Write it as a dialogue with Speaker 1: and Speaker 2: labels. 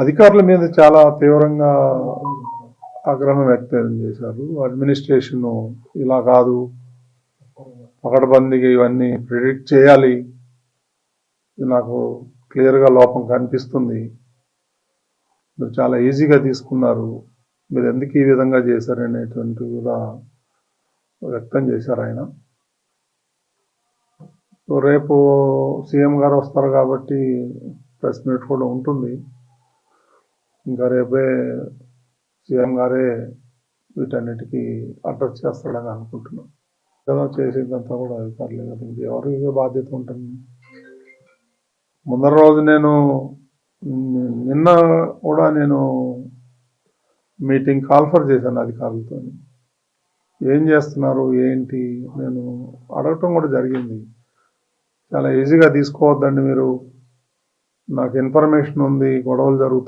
Speaker 1: అధికారుల మీద చాలా తీవ్రంగా ఆగ్రహం వ్యక్తం చేశారు. అడ్మినిస్ట్రేషన్ ఇలా కాదు పకడబందీగా ఇవన్నీ ప్రిడిక్ట్ చేయాలి. ఇది నాకు క్లియర్గా లోపం కనిపిస్తుంది. మీరు చాలా ఈజీగా తీసుకున్నారు. మీరు ఎందుకు ఈ విధంగా చేశారనేటువంటి కూడా వ్యక్తం చేశారు ఆయన. రేపు సీఎం గారు వస్తారు కాబట్టి ప్రెస్ మీట్ కూడా ఉంటుంది. ఇంకా రేపే సీఎం గారే వీటన్నిటికీ అడ్రస్ చేస్తాడని అనుకుంటున్నాం. ఏదో చేసేదంతా కూడా అధికారులే కదా. ఇంక ఎవరికి బాధ్యత ఉంటుంది? ముందర రోజు నేను నిన్న కూడా నేను మీటింగ్ కాల్ఫర్ చేశాను అధికారులతో ఏం చేస్తున్నారు? ఏంటి? నేను అడగటం కూడా జరిగింది. చాలా ఈజీగా తీసుకోవద్దండి మీరు. నాకు ఇన్ఫర్మేషన్ ఉంది గొడవలు జరుగుతాయి